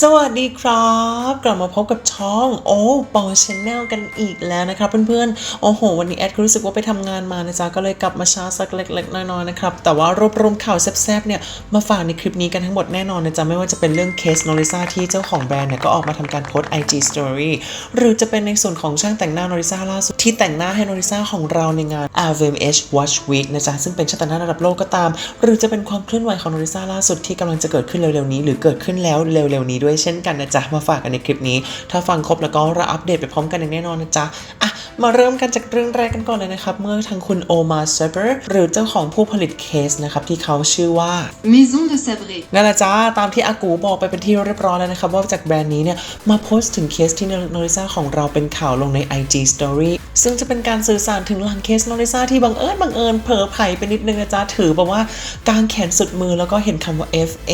สวัสดีครับ กลับมาพบกับช่องโอ้ปอชแนลกันอีกแล้วนะครับเพื่อนๆ โอ้โห วันนี้แอดก็รู้สึกว่าไปทำงานมานะจ๊ะ ก็เลยกลับมาช้าสักเล็กๆ น้อยๆนะครับ แต่ว่ารวบรวมข่าวแซ่บๆเนี่ย มาฝากในคลิปนี้กันทั้งหมดแน่นอนนะจ๊ะ ไม่ว่าจะเป็นเรื่องเคสนอริซาที่เจ้าของแบรนด์เนี่ย ก็ออกมาทำการโพสต์ IG Story หรือจะเป็นในส่วนของช่างแต่งหน้านอริซาล่าสุดที่แต่งหน้าให้นอริซาของเราในงาน RVMH Watch Week นะจ๊ะซึ่งเป็นช่างแต่งหน้าระดับโลกก็ตาม หรือจะเป็นความเคลื่อนไหวของนอริซาล่าสุดที่กำลังจะเกิดขึ้นเร็วๆนี้ หรือเกิดขึ้นแล้วเร็วๆนี้ด้วยเช่นกันนะจ๊ะ มาฝากกันในคลิปนี้ ถ้าฟังครบแล้วก็เราอัปเดตไปพร้อมกันอย่างแน่นอนนะจ๊ะอะมาเริ่มกันจากเรื่องแรกกันก่อนเลยนะครับ เมื่อทางคุณโอมาเซเบอร์หรือเจ้าของผู้ผลิตเคสนะครับที่เขาชื่อว่า Maison de Sabré. นั่นแหละจ้าตามที่อากูบอกไปเป็นที่เรียบร้อยแล้วนะครับ ว่าจากแบรนด์นี้เนี่ย มาโพสต์ถึงเคสที่นอริซาของเราเป็นข่าวลงใน IG Story ซึ่งจะเป็นการสื่อสารถึงหลังเคสนอริซาที่บังเอิญบังเอิญเผลอไผ่ไปนิดนึงนะจ๊ะถือแบบว่ากางแขนสุดมือแล้วก็เห็นคำว่า FA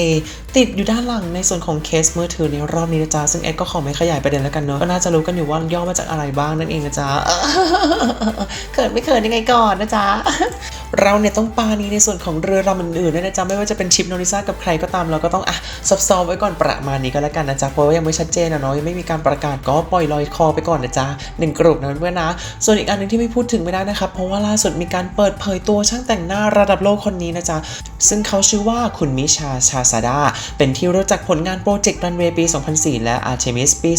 ติดอยู่ด้านหลังในส่วนของเคสมือถือในรอบนี้นะจ๊ะซึ่งแอดก็ขอไม่ขยายประเด็นแล้วกันเนอะก็น่าจะรู้กันอยู่ว่าย่อมาจากอะไรบ้างนั่นเองนะจ๊ะเขินไม่เขินยังไงก่อนนะจ๊ะ เราเนี่ยต้องปานี้ในส่วนของเรือลำอื่นๆด้วยนะจ๊ะไม่ว่าจะเป็นชิปโนริซากับใครก็ตามเราก็ต้องอะซับซ้อฟๆไว้ก่อนประมาณนี้ก็แล้วกันนะจ๊ะเพราะว่ายังไม่ชัดเจนนะเนาะยังไม่มีการประกาศก็ปล่อยลอยคอไปก่อนนะจ๊ะหนึ่งกลุ่มนะเพื่อนนะส่วนอีกอันหนึงที่ไม่พูดถึงไม่ได้นะครับเพราะว่าล่าสุดมีการเปิดเผยตัวช่างแต่งหน้าระดับโลกคนนี้นะจ๊ะซึ่งเขาชื่อว่าคุณมิชาชาซาดาเป็นที่รู้จักผลงานโปรเจกต์รันเวย์ปี 2004 และ Artemis ปี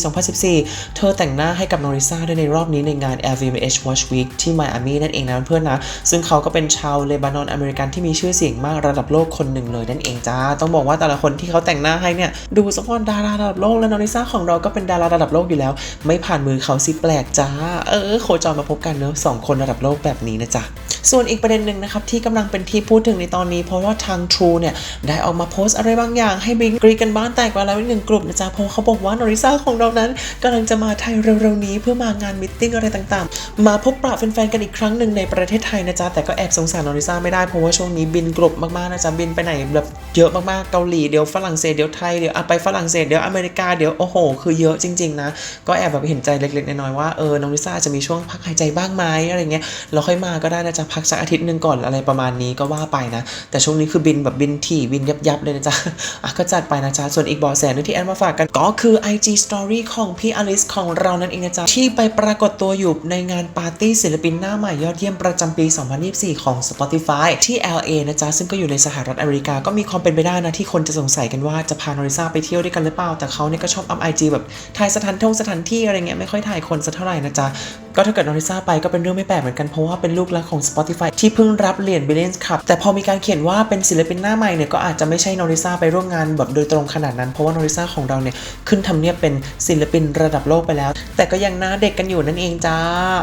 2014 เธอแต่งหน้าให้กับโนริซาด้วยในรอบนี้ในงาน LVMH Watch Week ที่ไมอามีนั่นเองนะเพื่อนนะซึ่งเขาก็เป็นชาวเลบานอนอเมริกันที่มีชื่อเสียงมากระดับโลกคนหนึ่งเลยนั่นเองจ้า ต้องบอกว่าแต่ละคนที่เขาแต่งหน้าให้เนี่ยดูสปอนดาราระดับโลกและโนริซาของเราก็เป็นดาราระดับโลกอยู่แล้ว ไม่ผ่านมือเขาสิแปลกจ้า เออ โคจรมาพบกันเนอะสองคนระดับโลกแบบนี้นะจ๊ะส่วนอีกประเด็นหนึ่งนะครับ ที่กำลังเป็นที่พูดถึงในตอนนี้ เพราะว่าทาง True เนี่ย ได้ออกมาโพสต์อะไรบางอย่างให้บิงกรีกันบ้านแตกไปแล้วหนึ่งกลุ่มนะจ๊ะเพราะเขาบอกว่านอริซาของเรานั้นกำลังจะมาไทยเร็วๆนี้เพื่อมางานมิทติ้งอะไรต่างๆ มาพบปะแฟนๆกันอีกครั้งหนึ่งในประเทศไทยนะจ๊ะแต่ก็แอบสงสารนอริซาไม่ได้เพราะว่าช่วงนี้บินกลุ่มากๆนะจ๊ะบินไปไหนแบบเยอะมากๆเกาหลีเดี๋ยวฝรั่งเศสเดี๋ยวไทยเดี๋ยวไปฝรั่งเศสเดี๋ยวอเมริกาเดี๋ยวโอ้โห คือเยอะจริง ๆ นะ ก็แอบแบบเห็นใจเล็กๆน้อยๆว่าเออน้องลิซ่าจะมีช่วงพักหายใจบ้างไหมอะไรเงี้ยเราค่อยมาก็ได้นะจ๊ะพักสักอาทิตย์หนึ่งก่อนอะไรประมาณนี้ก็ว่าไปนะ แต่ช่วงนี้คือบินแบบบินถี่บินยับๆเลยนะจ๊ะอะก็จัดไปนะจ๊ะส่วนอีกบอแสนึงที่แอนมาฝากกันก็คือ IG Story ของพี่อลิสของเรานั่นเองนะจ๊ะที่ไปปรากฏตัวอยู่ในงานปาร์ตี้ศิลปินหน้าใหม่ยอดเยี่ยมประจำปี 2024 ของ Spotify ที่ LA นะจ๊ะ ซึ่งก็อยู่ในสหรัฐอเมริกา ก็มีความเป็นไปได้นะ ที่คนจะสงสัยกันว่าจะพาโนริซาไปเที่ยวด้วยกันหรือเปล่า แต่เขาเนี่ยก็ชอบอัพไอจีแบบถ่ายสถานท่งสถานที่อะไรเงี้ยไม่ค่อยถ่ายคนสักเท่าไหร่นะจ๊ะ ก็ถ้าเกิดโนริซาไปก็เป็นเรื่องไม่แปลกเหมือนกันเพราะว่าเป็นลูกรักของ Spotify ที่เพิ่งรับเหรียญ b i l l i o n ครับแต่พอมีการเขียนว่าเป็นศิลปินหน้าใหม่เนี่ยก็อาจจะไม่ใช่โนริซาไปร่วมงานแบบโดยตรงขนาดนั้นเพราะว่าโนริซาของเราเนี่ยขึ้นทำเนียบเป็นศิลปินระดับโลกไปแล้ว แต่ก็ยังหน้าเด็กกันอยู่นั่นเองจ้า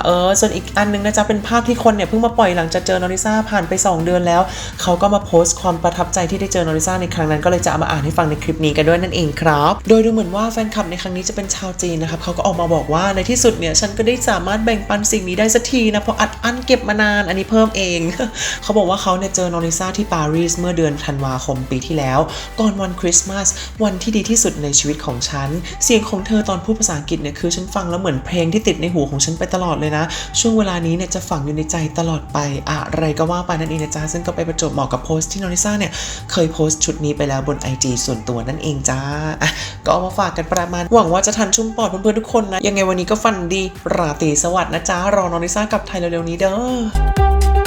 เออส่วนอีกอันนึงนะจ๊ะเป็นภาพที่คนเนี่ยเพิ่งมาปล่อยหลังจากเจอนอริซาผ่านไป 2 เดือนแล้ว เขาก็มาโพสต์ความประทับใจที่ได้เจอนอริซ่าในครั้งนั้นก็เลยจะเอามาอ่านให้ฟังในคลิปนี้กันด้วยนั่นเองครับ โดยดูเหมือนว่าแฟนคลับในครั้งนี้จะเป็นชาวจีนนะครับเขาก็ออกมาบอกว่าในที่สุดเนี่ยฉันก็ได้สามารถแบ่งปันสิ่งนี้ได้สักทีนะเพราะอัดอั้นเก็บมานานอันนี้เพิ่มเอง เขาบอกว่าเขาเนี่ยเจอนอริซ่าที่ปารีสเมื่อเดือนธันวาคมปีที่แล้ว ก่อนวันคริสต์มาสวันที่ดีที่สุดในชีวิตของฉัน เสียงของเธอตอนพูดภาษาอังกฤษเนี่ยคือฉันฟังแล้วเหมือนเพลงที่ติดในหูของฉันไปตลอดเลยนะ ช่วงเวลานี้เนี่ยจะฝังอยู่ในใจตลอดไปอะไรก็ว่าไปนั่นเองนะจ๊ะซึ่งก็ไปประจบเหมาะกับโพสต์ที่นอริซ่าเนี่ยเคยโพสต์ชุดนี้ไปแล้วบน IG ส่วนตัวนั่นเองจ้าอะก็เอามาฝากกันประมาณ หวังว่าจะทันชุ่มปอดเพื่อนๆทุกคนนะยังไงวันนี้ก็ฟันดีราตรีสวัสดิ์นะจ๊ะรอนอริซ่ากลับไทยเร็วๆนี้เด้อ